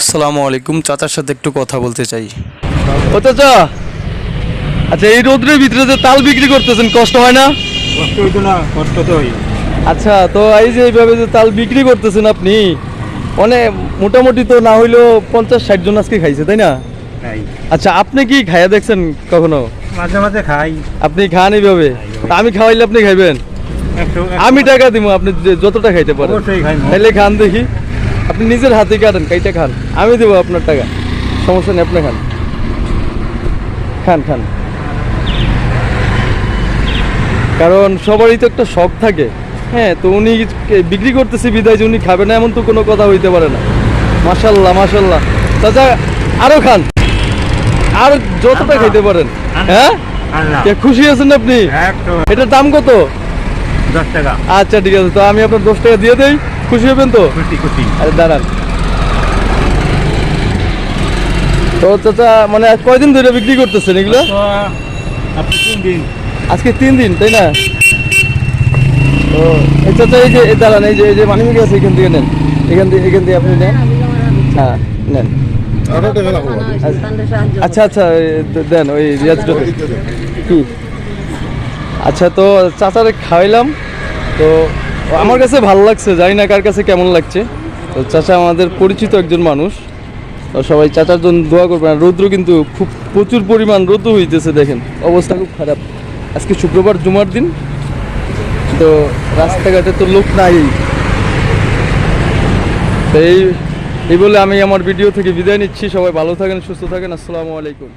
আসসালামু আলাইকুম। চাচার সাথে একটু কথা বলতে চাই। ও চাচা আচ্ছা এই রোদ্রের ভিতরে যে তাল বিক্রি করতেছেন কষ্ট হয় না? কষ্ট হইতো না কষ্ট তো হই আচ্ছা তো এই যে এইভাবে যে তাল বিক্রি করতেছেন আপনি মানে মোটামুটি তো না হইলেও পঞ্চাশ ষাট জন আজকে খাইছে তাই না? খাই আচ্ছা আপনি কি খাইয়া দেখছেন কখনো? মাঝে মাঝে খাই। আপনি খান এইভাবে? তা আমি খাওয়াইলে আপনি খাইবেন? আমি টাকা দিব আপনি যতটা খাইতে পারেন। তাহলে খান দেখি। আপনি নিজের হাতে কাটেন কাইটা খান। আমি দেবো আপনার টাকা। সমস্যা নেই আপনি খান। খান খান। কারণ সবারই তো একটা শখ থাকে। হ্যাঁ তো উনি বিক্রি করতেছে বিদায় যে উনি খাবে না এমন তো কোনো কথা হইতে পারে না। মাশাল্লাহ মাশাল্লাহ। চাচা আরও খান। আর যতটা খাইতে পারেন। হ্যাঁ? খুশি আছেন আপনি? এটার দাম কত? দশ টাকা। আচ্ছা ঠিক আছে। তো আমি আপনার দশ টাকা দিয়ে দেই। খুশি হবেন তো? আরে দাঁড়ান। তো চাচা মানে আজ কয়দিন ধরে বিক্রি করতেছেন এগুলো? তো তিন দিন। আজকে তিন দিন তাই না? তো এই চাচা এই যে এই দাঁড়ান এই যে এই যে মানি আছে এখান থেকে নেন। এখান থেকে এখান থেকে আপনি নেন। হ্যাঁ নেন। আচ্ছা আচ্ছা দেন ওই রিয়াজটা কি? আচ্ছা তো চাচারে খাওয়াইলাম। তো আমার কাছে ভালো লাগছে, জানি না কার কাছে কেমন লাগছে। তো চাচা আমাদের পরিচিত একজন মানুষ। তো সবাই চাচার জন্য দোয়া করবেন। রৌদ্র কিন্তু খুব প্রচুর পরিমাণ রৌদ্র হইতেছে, দেখেন। অবস্থা খুব খারাপ। আজকে শুক্রবার, জুমার দিন। তো রাস্তাঘাটে তো লোক নাই। তো এই এই বলে আমি আমার ভিডিও থেকে বিদায় নিচ্ছি। সবাই ভালো থাকেন, সুস্থ থাকেন। আসসালামু আলাইকুম।